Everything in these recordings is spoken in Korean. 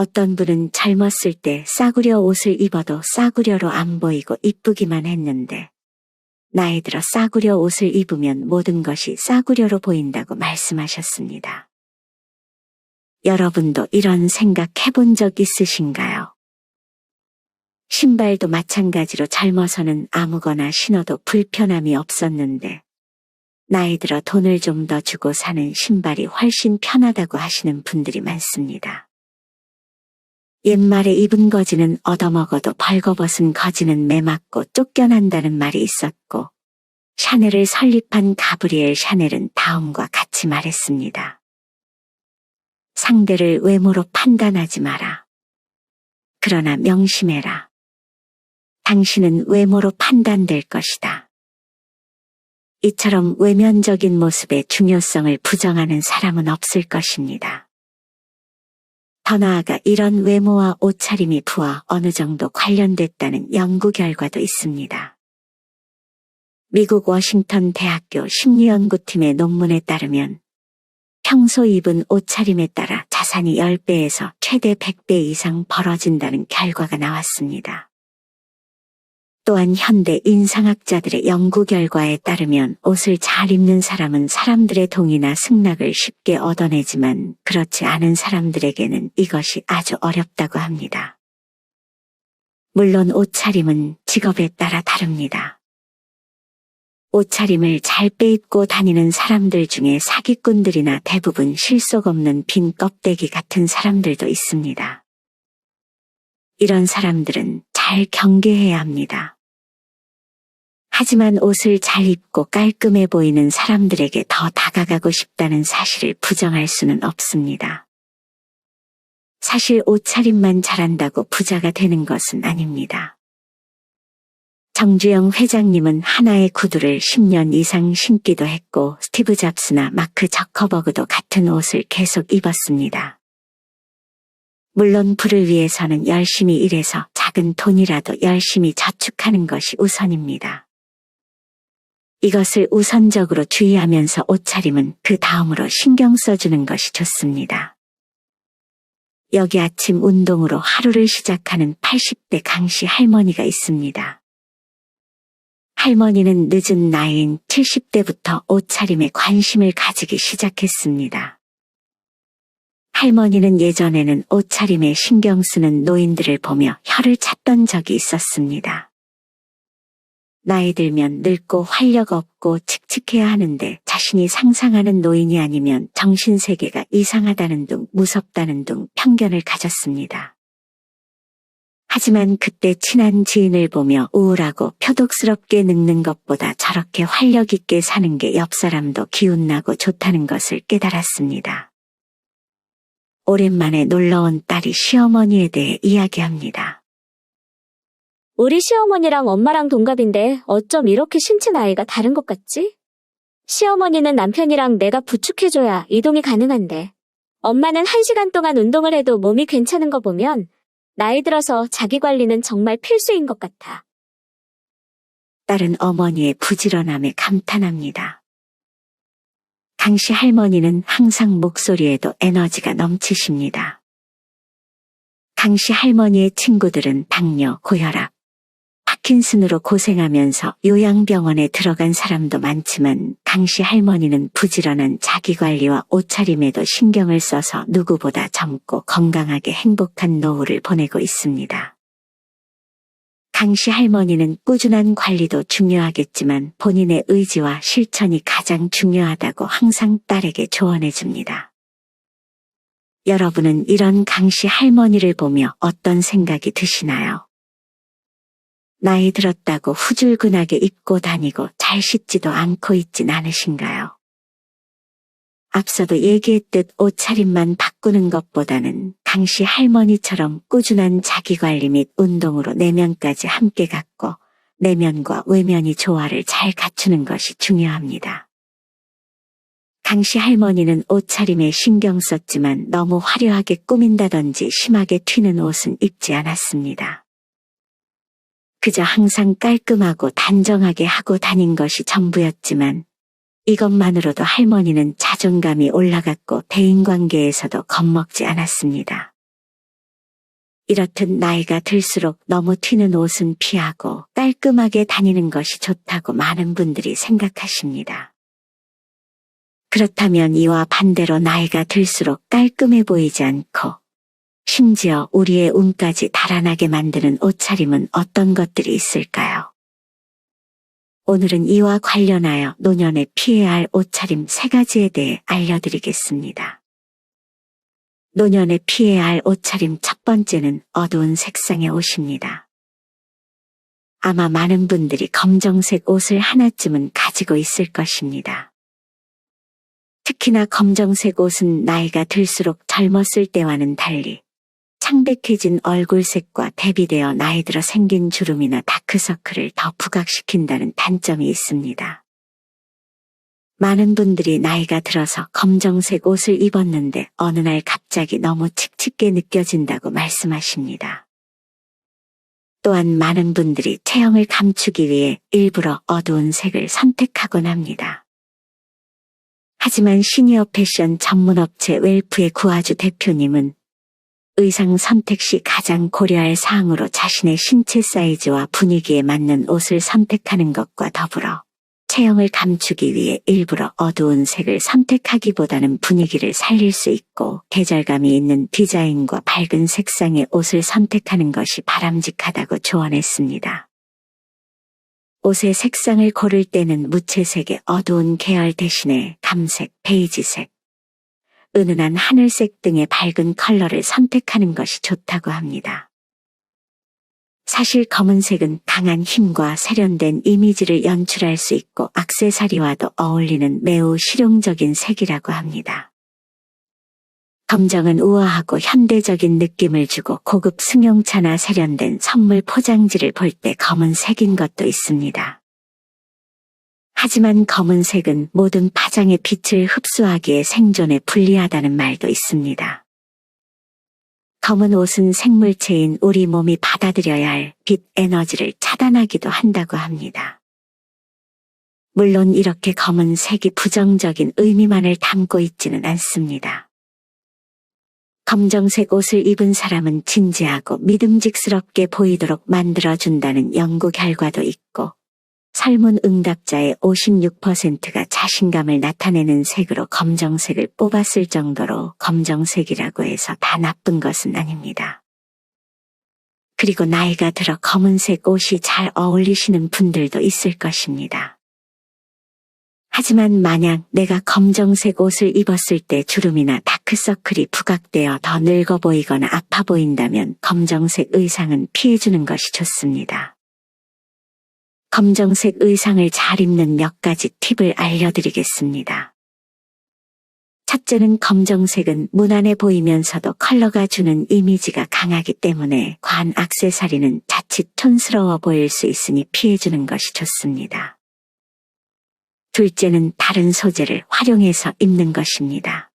어떤 분은 젊었을 때 싸구려 옷을 입어도 싸구려로 안 보이고 이쁘기만 했는데 나이 들어 싸구려 옷을 입으면 모든 것이 싸구려로 보인다고 말씀하셨습니다. 여러분도 이런 생각 해본 적 있으신가요? 신발도 마찬가지로 젊어서는 아무거나 신어도 불편함이 없었는데 나이 들어 돈을 좀 더 주고 사는 신발이 훨씬 편하다고 하시는 분들이 많습니다. 옛말에 입은 거지는 얻어먹어도 벌거벗은 거지는 매맞고 쫓겨난다는 말이 있었고 샤넬을 설립한 가브리엘 샤넬은 다음과 같이 말했습니다. 상대를 외모로 판단하지 마라. 그러나 명심해라. 당신은 외모로 판단될 것이다. 이처럼 외면적인 모습의 중요성을 부정하는 사람은 없을 것입니다. 더 나아가 이런 외모와 옷차림이 부와 어느 정도 관련됐다는 연구 결과도 있습니다. 미국 워싱턴 대학교 심리연구팀의 논문에 따르면 평소 입은 옷차림에 따라 자산이 10배에서 최대 100배 이상 벌어진다는 결과가 나왔습니다. 또한 현대 인상학자들의 연구 결과에 따르면 옷을 잘 입는 사람은 사람들의 동의나 승낙을 쉽게 얻어내지만 그렇지 않은 사람들에게는 이것이 아주 어렵다고 합니다. 물론 옷차림은 직업에 따라 다릅니다. 옷차림을 잘 빼입고 다니는 사람들 중에 사기꾼들이나 대부분 실속 없는 빈 껍데기 같은 사람들도 있습니다. 이런 사람들은 잘 경계해야 합니다. 하지만 옷을 잘 입고 깔끔해 보이는 사람들에게 더 다가가고 싶다는 사실을 부정할 수는 없습니다. 사실 옷차림만 잘한다고 부자가 되는 것은 아닙니다. 정주영 회장님은 하나의 구두를 10년 이상 신기도 했고 스티브 잡스나 마크 저커버그도 같은 옷을 계속 입었습니다. 물론 부를 위해서는 열심히 일해서 작은 돈이라도 열심히 저축하는 것이 우선입니다. 이것을 우선적으로 주의하면서 옷차림은 그 다음으로 신경 써주는 것이 좋습니다. 여기 아침 운동으로 하루를 시작하는 80대 강씨 할머니가 있습니다. 할머니는 늦은 나이인 70대부터 옷차림에 관심을 가지기 시작했습니다. 할머니는 예전에는 옷차림에 신경 쓰는 노인들을 보며 혀를 찾던 적이 있었습니다. 나이 들면 늙고 활력 없고 칙칙해야 하는데 자신이 상상하는 노인이 아니면 정신세계가 이상하다는 둥 무섭다는 둥 편견을 가졌습니다. 하지만 그때 친한 지인을 보며 우울하고 표독스럽게 늙는 것보다 저렇게 활력 있게 사는 게 옆 사람도 기운나고 좋다는 것을 깨달았습니다. 오랜만에 놀러온 딸이 시어머니에 대해 이야기합니다. 우리 시어머니랑 엄마랑 동갑인데 어쩜 이렇게 신체 나이가 다른 것 같지? 시어머니는 남편이랑 내가 부축해줘야 이동이 가능한데 엄마는 한 시간 동안 운동을 해도 몸이 괜찮은 거 보면 나이 들어서 자기 관리는 정말 필수인 것 같아. 딸은 어머니의 부지런함에 감탄합니다. 강씨 할머니는 항상 목소리에도 에너지가 넘치십니다. 강씨 할머니의 친구들은 당뇨, 고혈압, 파킨슨으로 고생하면서 요양병원에 들어간 사람도 많지만 강씨 할머니는 부지런한 자기관리와 옷차림에도 신경을 써서 누구보다 젊고 건강하게 행복한 노후를 보내고 있습니다. 강씨 할머니는 꾸준한 관리도 중요하겠지만 본인의 의지와 실천이 가장 중요하다고 항상 딸에게 조언해 줍니다. 여러분은 이런 강씨 할머니를 보며 어떤 생각이 드시나요? 나이 들었다고 후줄근하게 입고 다니고 잘 씻지도 않고 있진 않으신가요? 앞서도 얘기했듯 옷차림만 바꾸는 것보다는 강씨 할머니처럼 꾸준한 자기관리 및 운동으로 내면까지 함께 갖고 내면과 외면이 조화를 잘 갖추는 것이 중요합니다. 강씨 할머니는 옷차림에 신경 썼지만 너무 화려하게 꾸민다든지 심하게 튀는 옷은 입지 않았습니다. 그저 항상 깔끔하고 단정하게 하고 다닌 것이 전부였지만 이것만으로도 할머니는 자존감이 올라갔고 대인관계에서도 겁먹지 않았습니다. 이렇듯 나이가 들수록 너무 튀는 옷은 피하고 깔끔하게 다니는 것이 좋다고 많은 분들이 생각하십니다. 그렇다면 이와 반대로 나이가 들수록 깔끔해 보이지 않고 심지어 우리의 운까지 달아나게 만드는 옷차림은 어떤 것들이 있을까요? 오늘은 이와 관련하여 노년에 피해야 할 옷차림 세 가지에 대해 알려드리겠습니다. 노년에 피해야 할 옷차림 첫 번째는 어두운 색상의 옷입니다. 아마 많은 분들이 검정색 옷을 하나쯤은 가지고 있을 것입니다. 특히나 검정색 옷은 나이가 들수록 젊었을 때와는 달리 창백해진 얼굴색과 대비되어 나이 들어 생긴 주름이나 다크서클을 더 부각시킨다는 단점이 있습니다. 많은 분들이 나이가 들어서 검정색 옷을 입었는데 어느 날 갑자기 너무 칙칙게 느껴진다고 말씀하십니다. 또한 많은 분들이 체형을 감추기 위해 일부러 어두운 색을 선택하곤 합니다. 하지만 시니어 패션 전문 업체 웰프의 구아주 대표님은 의상 선택 시 가장 고려할 사항으로 자신의 신체 사이즈와 분위기에 맞는 옷을 선택하는 것과 더불어 체형을 감추기 위해 일부러 어두운 색을 선택하기보다는 분위기를 살릴 수 있고 계절감이 있는 디자인과 밝은 색상의 옷을 선택하는 것이 바람직하다고 조언했습니다. 옷의 색상을 고를 때는 무채색의 어두운 계열 대신에 감색, 베이지색, 은은한 하늘색 등의 밝은 컬러를 선택하는 것이 좋다고 합니다. 사실 검은색은 강한 힘과 세련된 이미지를 연출할 수 있고 악세사리와도 어울리는 매우 실용적인 색이라고 합니다. 검정은 우아하고 현대적인 느낌을 주고 고급 승용차나 세련된 선물 포장지를 볼 때 검은색인 것도 있습니다. 하지만 검은색은 모든 파장의 빛을 흡수하기에 생존에 불리하다는 말도 있습니다. 검은 옷은 생물체인 우리 몸이 받아들여야 할 빛 에너지를 차단하기도 한다고 합니다. 물론 이렇게 검은 색이 부정적인 의미만을 담고 있지는 않습니다. 검정색 옷을 입은 사람은 진지하고 믿음직스럽게 보이도록 만들어준다는 연구 결과도 있고, 설문 응답자의 56%가 자신감을 나타내는 색으로 검정색을 뽑았을 정도로 검정색이라고 해서 다 나쁜 것은 아닙니다. 그리고 나이가 들어 검은색 옷이 잘 어울리시는 분들도 있을 것입니다. 하지만 만약 내가 검정색 옷을 입었을 때 주름이나 다크서클이 부각되어 더 늙어 보이거나 아파 보인다면 검정색 의상은 피해주는 것이 좋습니다. 검정색 의상을 잘 입는 몇 가지 팁을 알려드리겠습니다. 첫째는 검정색은 무난해 보이면서도 컬러가 주는 이미지가 강하기 때문에 관 악세사리는 자칫 촌스러워 보일 수 있으니 피해주는 것이 좋습니다. 둘째는 다른 소재를 활용해서 입는 것입니다.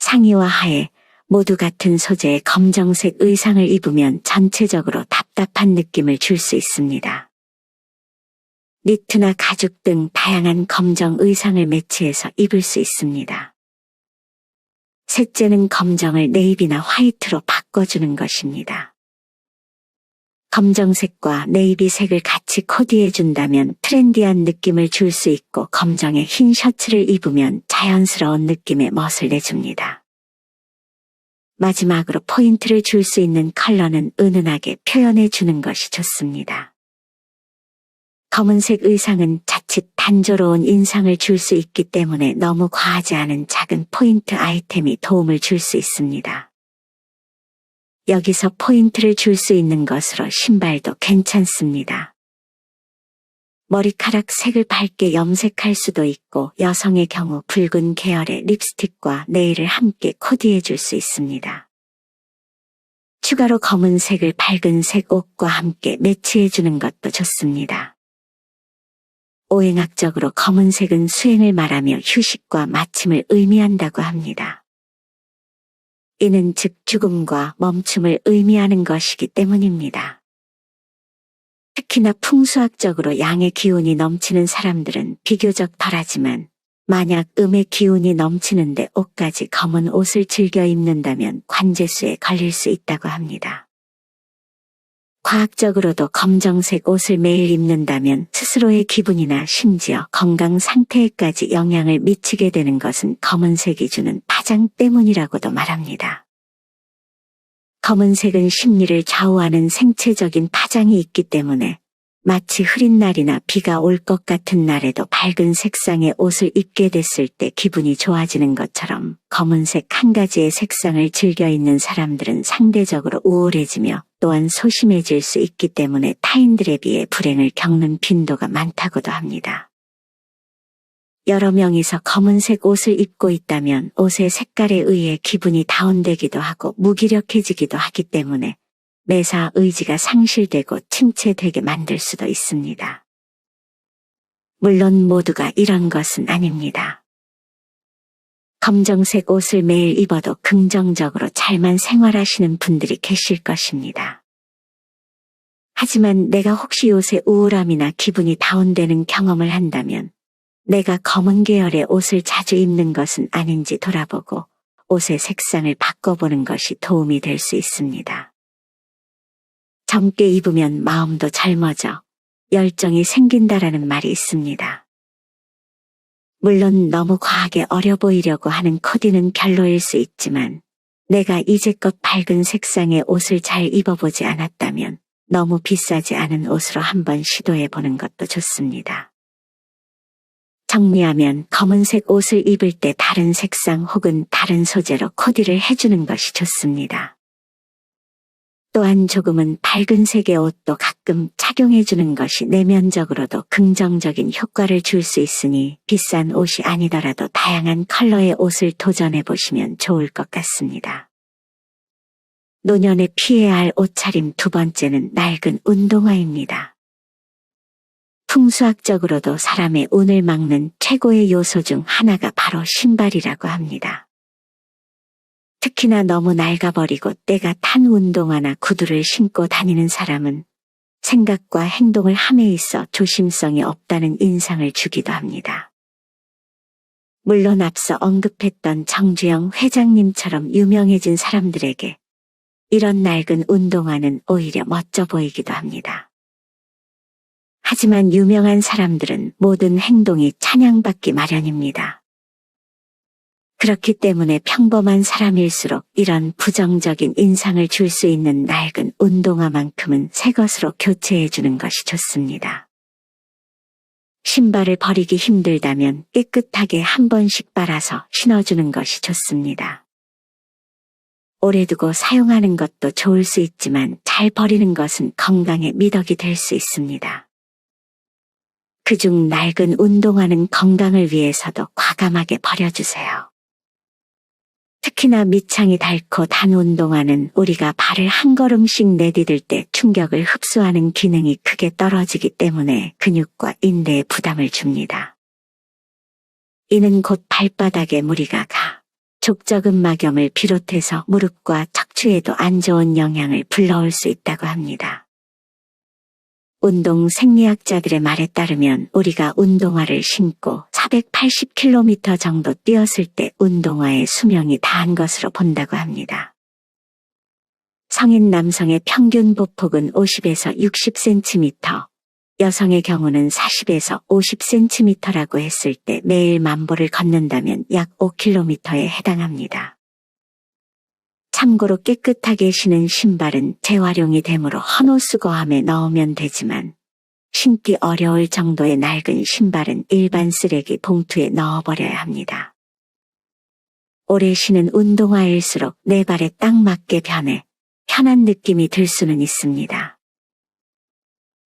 상의와 하에 모두 같은 소재의 검정색 의상을 입으면 전체적으로 답답한 느낌을 줄 수 있습니다. 니트나 가죽 등 다양한 검정 의상을 매치해서 입을 수 있습니다. 셋째는 검정을 네이비나 화이트로 바꿔주는 것입니다. 검정색과 네이비색을 같이 코디해준다면 트렌디한 느낌을 줄 수 있고 검정에 흰 셔츠를 입으면 자연스러운 느낌의 멋을 내줍니다. 마지막으로 포인트를 줄 수 있는 컬러는 은은하게 표현해주는 것이 좋습니다. 검은색 의상은 자칫 단조로운 인상을 줄 수 있기 때문에 너무 과하지 않은 작은 포인트 아이템이 도움을 줄 수 있습니다. 여기서 포인트를 줄 수 있는 것으로 신발도 괜찮습니다. 머리카락 색을 밝게 염색할 수도 있고 여성의 경우 붉은 계열의 립스틱과 네일을 함께 코디해 줄 수 있습니다. 추가로 검은색을 밝은 색 옷과 함께 매치해 주는 것도 좋습니다. 오행학적으로 검은색은 수행을 말하며 휴식과 마침을 의미한다고 합니다. 이는 즉 죽음과 멈춤을 의미하는 것이기 때문입니다. 특히나 풍수학적으로 양의 기운이 넘치는 사람들은 비교적 덜하지만 만약 음의 기운이 넘치는데 옷까지 검은 옷을 즐겨 입는다면 관제수에 걸릴 수 있다고 합니다. 과학적으로도 검정색 옷을 매일 입는다면 스스로의 기분이나 심지어 건강 상태에까지 영향을 미치게 되는 것은 검은색이 주는 파장 때문이라고도 말합니다. 검은색은 심리를 좌우하는 생체적인 파장이 있기 때문에 마치 흐린 날이나 비가 올 것 같은 날에도 밝은 색상의 옷을 입게 됐을 때 기분이 좋아지는 것처럼 검은색 한 가지의 색상을 즐겨 입는 사람들은 상대적으로 우울해지며 또한 소심해질 수 있기 때문에 타인들에 비해 불행을 겪는 빈도가 많다고도 합니다. 여러 명이서 검은색 옷을 입고 있다면 옷의 색깔에 의해 기분이 다운되기도 하고 무기력해지기도 하기 때문에 매사 의지가 상실되고 침체되게 만들 수도 있습니다. 물론 모두가 이런 것은 아닙니다. 검정색 옷을 매일 입어도 긍정적으로 잘만 생활하시는 분들이 계실 것입니다. 하지만 내가 혹시 요새 우울함이나 기분이 다운되는 경험을 한다면 내가 검은 계열의 옷을 자주 입는 것은 아닌지 돌아보고 옷의 색상을 바꿔보는 것이 도움이 될 수 있습니다. 젊게 입으면 마음도 젊어져 열정이 생긴다라는 말이 있습니다. 물론 너무 과하게 어려 보이려고 하는 코디는 별로일 수 있지만 내가 이제껏 밝은 색상의 옷을 잘 입어보지 않았다면 너무 비싸지 않은 옷으로 한번 시도해 보는 것도 좋습니다. 정리하면 검은색 옷을 입을 때 다른 색상 혹은 다른 소재로 코디를 해주는 것이 좋습니다. 또한 조금은 밝은 색의 옷도 가끔 착용해주는 것이 내면적으로도 긍정적인 효과를 줄 수 있으니 비싼 옷이 아니더라도 다양한 컬러의 옷을 도전해 보시면 좋을 것 같습니다. 노년에 피해야 할 옷차림 두 번째는 낡은 운동화입니다. 풍수학적으로도 사람의 운을 막는 최고의 요소 중 하나가 바로 신발이라고 합니다. 특히나 너무 낡아버리고 때가 탄 운동화나 구두를 신고 다니는 사람은 생각과 행동을 함에 있어 조심성이 없다는 인상을 주기도 합니다. 물론 앞서 언급했던 정주영 회장님처럼 유명해진 사람들에게 이런 낡은 운동화는 오히려 멋져 보이기도 합니다. 하지만 유명한 사람들은 모든 행동이 찬양받기 마련입니다. 그렇기 때문에 평범한 사람일수록 이런 부정적인 인상을 줄 수 있는 낡은 운동화만큼은 새 것으로 교체해 주는 것이 좋습니다. 신발을 버리기 힘들다면 깨끗하게 한 번씩 빨아서 신어주는 것이 좋습니다. 오래 두고 사용하는 것도 좋을 수 있지만 잘 버리는 것은 건강에 미덕이 될 수 있습니다. 그중 낡은 운동화는 건강을 위해서도 과감하게 버려주세요. 특히나 밑창이 닳고 단 운동화는 우리가 발을 한 걸음씩 내디딜 때 충격을 흡수하는 기능이 크게 떨어지기 때문에 근육과 인대에 부담을 줍니다. 이는 곧 발바닥에 무리가 가 족저근 막염을 비롯해서 무릎과 척추에도 안 좋은 영향을 불러올 수 있다고 합니다. 운동 생리학자들의 말에 따르면 우리가 운동화를 신고 480km 정도 뛰었을 때 운동화의 수명이 다한 것으로 본다고 합니다. 성인 남성의 평균 보폭은 50에서 60cm, 여성의 경우는 40에서 50cm라고 했을 때 매일 만보를 걷는다면 약 5km에 해당합니다. 참고로 깨끗하게 신은 신발은 재활용이 되므로 헌옷수거함에 넣으면 되지만 신기 어려울 정도의 낡은 신발은 일반 쓰레기 봉투에 넣어버려야 합니다. 오래 신은 운동화일수록 내 발에 딱 맞게 변해 편한 느낌이 들 수는 있습니다.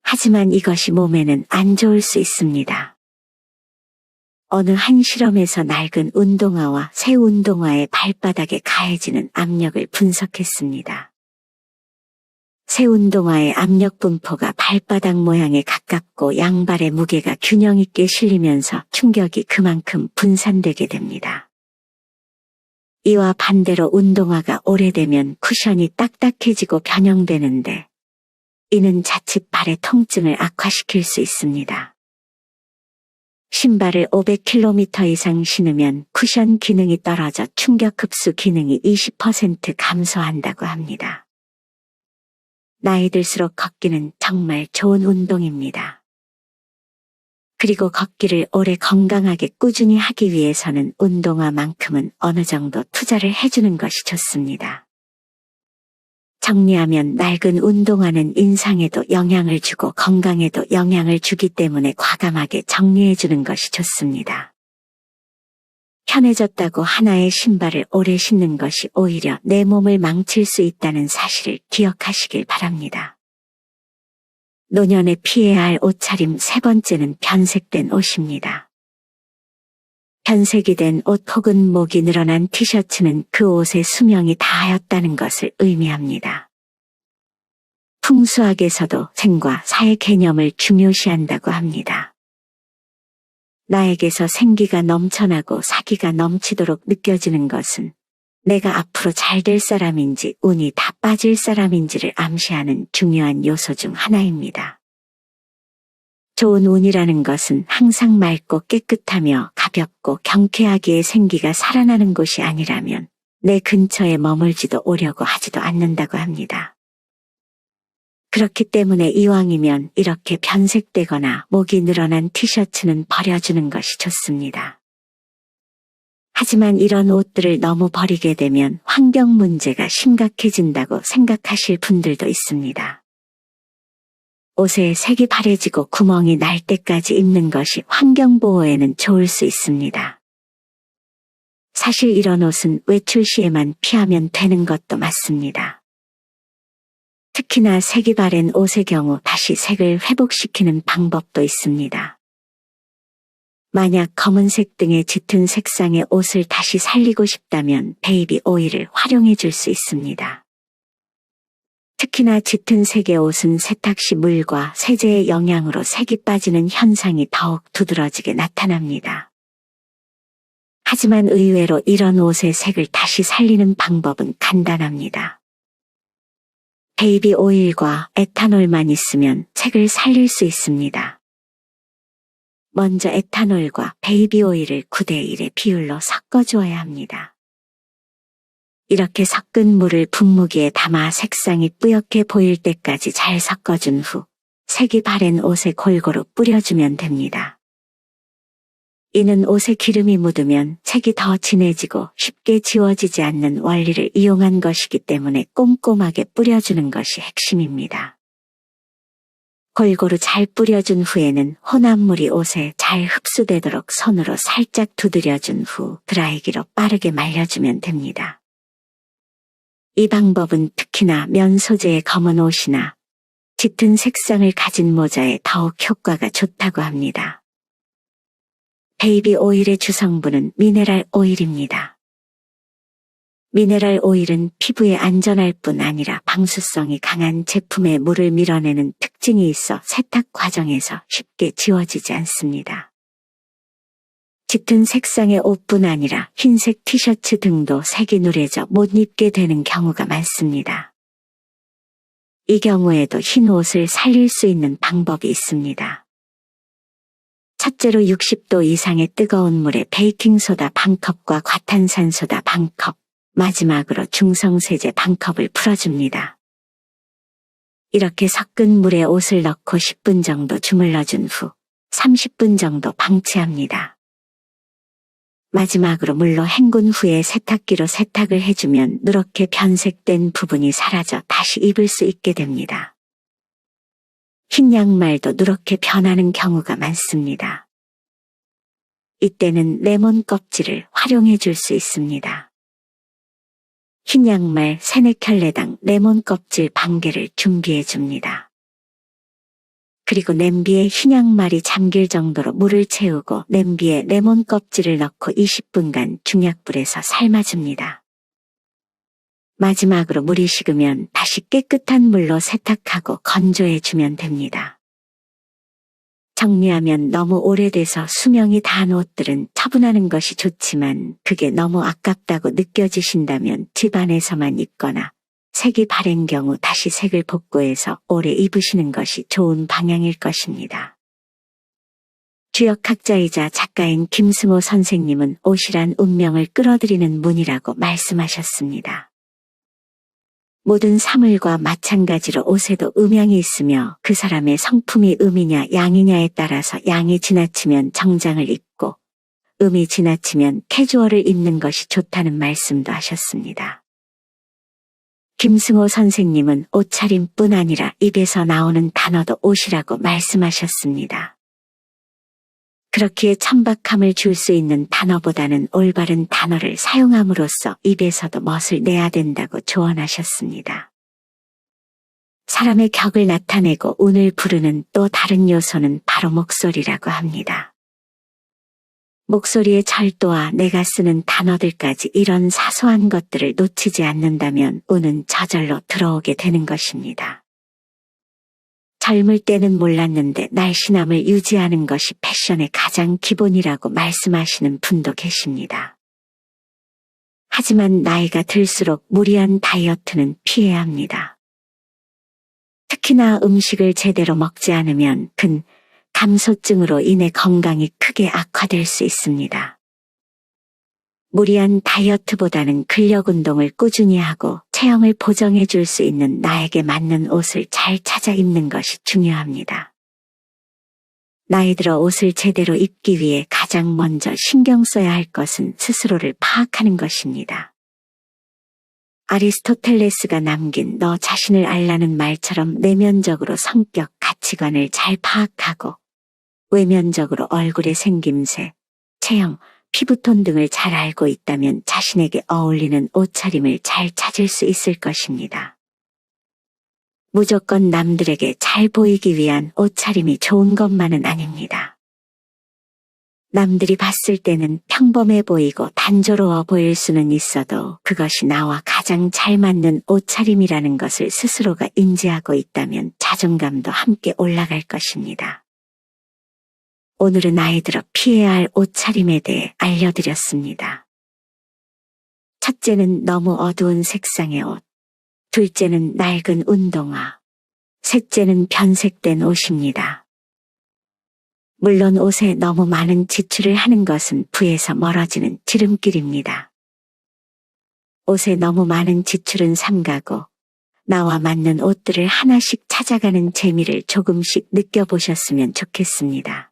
하지만 이것이 몸에는 안 좋을 수 있습니다. 어느 한 실험에서 낡은 운동화와 새 운동화의 발바닥에 가해지는 압력을 분석했습니다. 새 운동화의 압력 분포가 발바닥 모양에 가깝고 양발의 무게가 균형 있게 실리면서 충격이 그만큼 분산되게 됩니다. 이와 반대로 운동화가 오래되면 쿠션이 딱딱해지고 변형되는데 이는 자칫 발의 통증을 악화시킬 수 있습니다. 신발을 500km 이상 신으면 쿠션 기능이 떨어져 충격 흡수 기능이 20% 감소한다고 합니다. 나이 들수록 걷기는 정말 좋은 운동입니다. 그리고 걷기를 오래 건강하게 꾸준히 하기 위해서는 운동화만큼은 어느 정도 투자를 해주는 것이 좋습니다. 정리하면 낡은 운동화는 인상에도 영향을 주고 건강에도 영향을 주기 때문에 과감하게 정리해주는 것이 좋습니다. 편해졌다고 하나의 신발을 오래 신는 것이 오히려 내 몸을 망칠 수 있다는 사실을 기억하시길 바랍니다. 노년에 피해야 할 옷차림 세 번째는 변색된 옷입니다. 변색이 된 옷 혹은 목이 늘어난 티셔츠는 그 옷의 수명이 다하였다는 것을 의미합니다. 풍수학에서도 생과 사의 개념을 중요시한다고 합니다. 나에게서 생기가 넘쳐나고 사기가 넘치도록 느껴지는 것은 내가 앞으로 잘 될 사람인지 운이 다 빠질 사람인지를 암시하는 중요한 요소 중 하나입니다. 좋은 운이라는 것은 항상 맑고 깨끗하며 가볍고 경쾌하기에 생기가 살아나는 곳이 아니라면 내 근처에 머물지도 오려고 하지도 않는다고 합니다. 그렇기 때문에 이왕이면 이렇게 변색되거나 목이 늘어난 티셔츠는 버려주는 것이 좋습니다. 하지만 이런 옷들을 너무 버리게 되면 환경 문제가 심각해진다고 생각하실 분들도 있습니다. 옷에 색이 바래지고 구멍이 날 때까지 입는 것이 환경보호에는 좋을 수 있습니다. 사실 이런 옷은 외출 시에만 피하면 되는 것도 맞습니다. 특히나 색이 바랜 옷의 경우 다시 색을 회복시키는 방법도 있습니다. 만약 검은색 등의 짙은 색상의 옷을 다시 살리고 싶다면 베이비 오일을 활용해 줄 수 있습니다. 특히나 짙은 색의 옷은 세탁 시 물과 세제의 영향으로 색이 빠지는 현상이 더욱 두드러지게 나타납니다. 하지만 의외로 이런 옷의 색을 다시 살리는 방법은 간단합니다. 베이비 오일과 에탄올만 있으면 색을 살릴 수 있습니다. 먼저 에탄올과 베이비 오일을 9대 1의 비율로 섞어주어야 합니다. 이렇게 섞은 물을 분무기에 담아 색상이 뿌옇게 보일 때까지 잘 섞어준 후 색이 바랜 옷에 골고루 뿌려주면 됩니다. 이는 옷에 기름이 묻으면 색이 더 진해지고 쉽게 지워지지 않는 원리를 이용한 것이기 때문에 꼼꼼하게 뿌려주는 것이 핵심입니다. 골고루 잘 뿌려준 후에는 혼합물이 옷에 잘 흡수되도록 손으로 살짝 두드려준 후 드라이기로 빠르게 말려주면 됩니다. 이 방법은 특히나 면 소재의 검은 옷이나 짙은 색상을 가진 모자에 더욱 효과가 좋다고 합니다. 베이비 오일의 주성분은 미네랄 오일입니다. 미네랄 오일은 피부에 안전할 뿐 아니라 방수성이 강한 제품에 물을 밀어내는 특징이 있어 세탁 과정에서 쉽게 지워지지 않습니다. 짙은 색상의 옷뿐 아니라 흰색 티셔츠 등도 색이 누래져 못 입게 되는 경우가 많습니다. 이 경우에도 흰 옷을 살릴 수 있는 방법이 있습니다. 첫째로 60도 이상의 뜨거운 물에 베이킹소다 반컵과 과탄산소다 반컵, 마지막으로 중성세제 반컵을 풀어줍니다. 이렇게 섞은 물에 옷을 넣고 10분 정도 주물러준 후 30분 정도 방치합니다. 마지막으로 물로 헹군 후에 세탁기로 세탁을 해주면 누렇게 변색된 부분이 사라져 다시 입을 수 있게 됩니다. 흰 양말도 누렇게 변하는 경우가 많습니다. 이때는 레몬 껍질을 활용해 줄 수 있습니다. 흰 양말 세네 켤레당 레몬 껍질 반 개를 준비해 줍니다. 그리고 냄비에 흰 양말이 잠길 정도로 물을 채우고 냄비에 레몬 껍질을 넣고 20분간 중약불에서 삶아줍니다. 마지막으로 물이 식으면 다시 깨끗한 물로 세탁하고 건조해 주면 됩니다. 정리하면 너무 오래돼서 수명이 다한 옷들은 처분하는 것이 좋지만 그게 너무 아깝다고 느껴지신다면 집안에서만 입거나 색이 바랜 경우 다시 색을 복구해서 오래 입으시는 것이 좋은 방향일 것입니다. 주역학자이자 작가인 김승호 선생님은 옷이란 운명을 끌어들이는 문이라고 말씀하셨습니다. 모든 사물과 마찬가지로 옷에도 음양이 있으며 그 사람의 성품이 음이냐 양이냐에 따라서 양이 지나치면 정장을 입고 음이 지나치면 캐주얼을 입는 것이 좋다는 말씀도 하셨습니다. 김승호 선생님은 옷차림뿐 아니라 입에서 나오는 단어도 옷이라고 말씀하셨습니다. 그렇기에 천박함을 줄 수 있는 단어보다는 올바른 단어를 사용함으로써 입에서도 멋을 내야 된다고 조언하셨습니다. 사람의 격을 나타내고 운을 부르는 또 다른 요소는 바로 목소리라고 합니다. 목소리의 절도와 내가 쓰는 단어들까지 이런 사소한 것들을 놓치지 않는다면 운은 저절로 들어오게 되는 것입니다. 젊을 때는 몰랐는데 날씬함을 유지하는 것이 패션의 가장 기본이라고 말씀하시는 분도 계십니다. 하지만 나이가 들수록 무리한 다이어트는 피해야 합니다. 특히나 음식을 제대로 먹지 않으면 근, 감소증으로 인해 건강이 크게 악화될 수 있습니다. 무리한 다이어트보다는 근력 운동을 꾸준히 하고 체형을 보정해 줄 수 있는 나에게 맞는 옷을 잘 찾아 입는 것이 중요합니다. 나이 들어 옷을 제대로 입기 위해 가장 먼저 신경 써야 할 것은 스스로를 파악하는 것입니다. 아리스토텔레스가 남긴 너 자신을 알라는 말처럼 내면적으로 성격, 가치관을 잘 파악하고 외면적으로 얼굴의 생김새, 체형, 피부톤 등을 잘 알고 있다면 자신에게 어울리는 옷차림을 잘 찾을 수 있을 것입니다. 무조건 남들에게 잘 보이기 위한 옷차림이 좋은 것만은 아닙니다. 남들이 봤을 때는 평범해 보이고 단조로워 보일 수는 있어도 그것이 나와 가장 잘 맞는 옷차림이라는 것을 스스로가 인지하고 있다면 자존감도 함께 올라갈 것입니다. 오늘은 아이 들어 피해야 할 옷차림에 대해 알려드렸습니다. 첫째는 너무 어두운 색상의 옷. 둘째는 낡은 운동화. 셋째는 변색된 옷입니다. 물론 옷에 너무 많은 지출을 하는 것은 부에서 멀어지는 지름길입니다. 옷에 너무 많은 지출은 삼가고 나와 맞는 옷들을 하나씩 찾아가는 재미를 조금씩 느껴보셨으면 좋겠습니다.